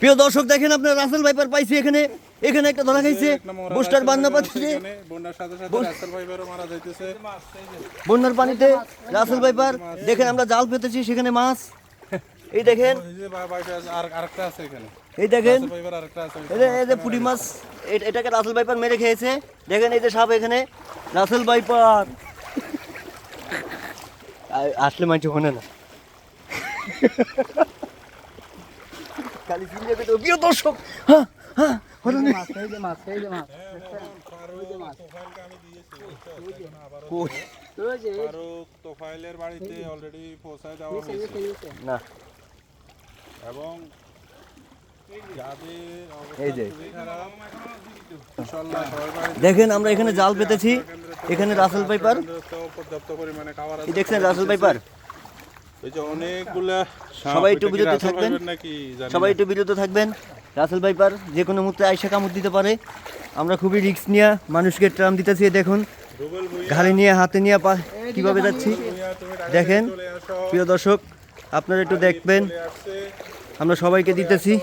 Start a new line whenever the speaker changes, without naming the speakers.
প্রিয় দর্শক দেখেন আপনার রাসেল ভাইপার পাইছি এখানে। এখানে একটা ধরা খাইছে। বুস্টার বান্না পাচ্ছে
বন্যার
পানিতে রাসেল ভাইপার দেখেন আমরা জাল পেতেছি সেখানে মাছ। এই দেখেন।
এই
দেখেন। এই যে পুঁটি মাছ এটাকে রাসেল ভাইপার মেরে খেয়েছে। দেখেন এই যে সাপ এখানে। Russell viper. আসলে মানছি হনে না। খালি পেতো প্রিয় দর্শক হ্যাঁ হ্যাঁ হলো না। কই?
ফারুক তোফাইলের বাড়িতে অলরেডি পৌঁছায় দেওয়া হয়েছে।
না।
এবং
দেখেন আমরা এখানে জাল পেতেছি। এখানে রাসেল। এই দেখছেন রাসেল ভাইপার।
এই যে অনেকগুলা
সবাই একটু বিরত থাকবেন। সবাই একটু বিরত থাকবেন। রাসেল ভাইপার যে কোনো মুহূর্তে আইসা কামড় দিতে পারে। আমরা খুবই রিস্ক নিয়ে মানুষকে ট্রাম দিতেছি দেখুন। ঘাড়ি নিয়ে হাতে নিয়ে পা- কীভাবে যাচ্ছি? দেখেন। প্রিয় দর্শক আপনারা একটু দেখবেন। আমরা সবাইকে দিতেছি।